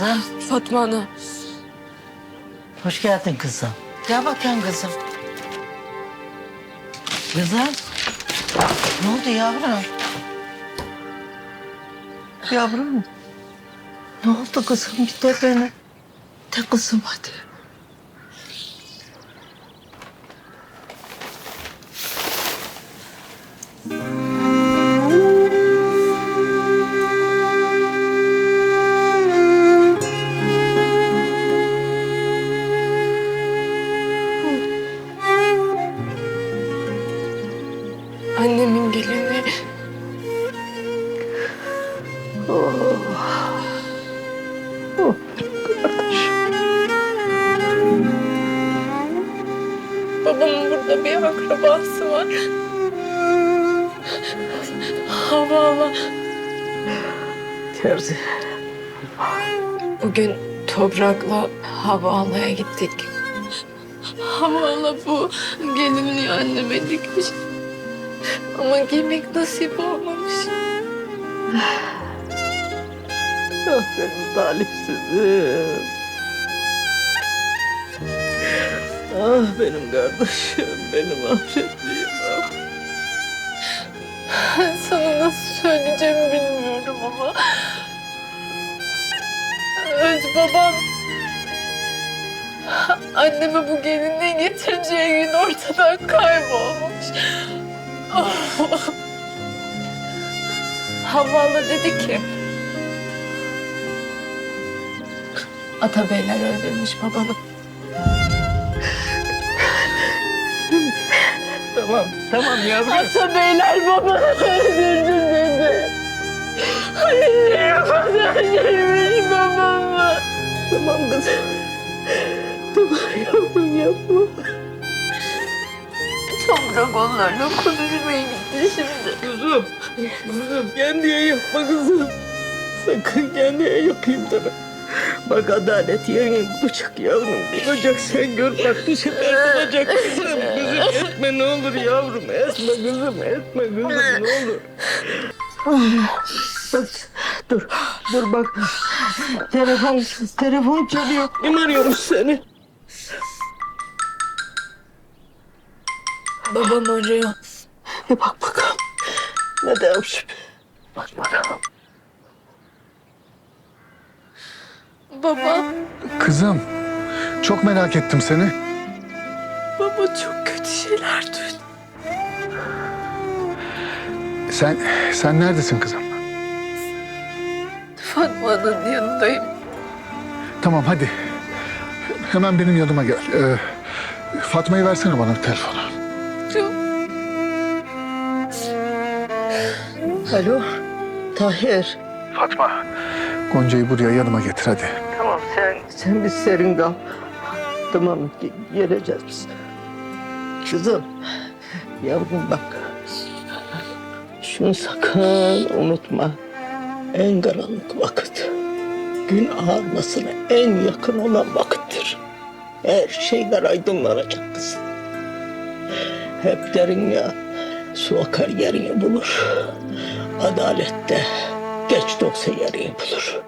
kızım. Fatma Ana. Hoş geldin kızım. Gel bakayım kızım. Kızım. Ne oldu yavrum? Yavrum. Ne oldu kızım? Bir de beni. De kızım hadi. Annemin gelini. Babamın burada bir akrabası var. Hava hala. Terzi. Bugün toprakla hava almaya gittik. Hava hala bu gelinliği anneme dikmiş. Ama giymek nasip olmamış. Ah benim talihsizim. Ah benim kardeşim, benim ahretliğim. Ah. Sana nasıl söyleyeceğimi bilmiyorum ama... Öz babam... Anneme bu gelinliği getireceği gün ortadan kaybolmuş. Havvalı dedi ki... Atabeyler öldürmüş babamı. Tamam, tamam yavrum. Atabeyler babamı öldürdü dedi. Anne öldürmüş babamı. Tamam kızım. Tamam yavrum yapma. Toprak onlarla konuşmaya gitti şimdi. Kızım, kızım kendine yapma kızım. Sakın kendine yapayım deme. Bak adalet yerini bulacak yavrum. Bulacak sen gör bak bu sefer bulacak kızım. Kızım etme ne olur yavrum. Etme kızım etme kızım ne olur. Bak, dur, dur bak. Telefon, telefon çalıyor. Kim seni? Babam arıyor. Bir bak bakalım. Ne demiş? Bak bakalım. Baba, Kızım, çok merak ettim seni. baba çok kötü şeyler duydum. Sen, sen neredesin kızım? Fatma'nın yanındayım. Tamam hadi. Hemen benim yanıma gel. Ee, Fatma'yı versene bana telefonu. Çok Alo, Tahir. Fatma. Gonca'yı buraya yanıma getir hadi. Tamam sen, sen bir serin kal. Tamam ge- geleceğiz biz. Kızım, yavrum bak. Şunu sakın unutma. En karanlık vakit. Gün ağarmasına en yakın olan vakittir. Her şeyler aydınlanacak kızım. Hep derin ya, su akar yerini bulur. Adalette geç de olsa yerini bulur.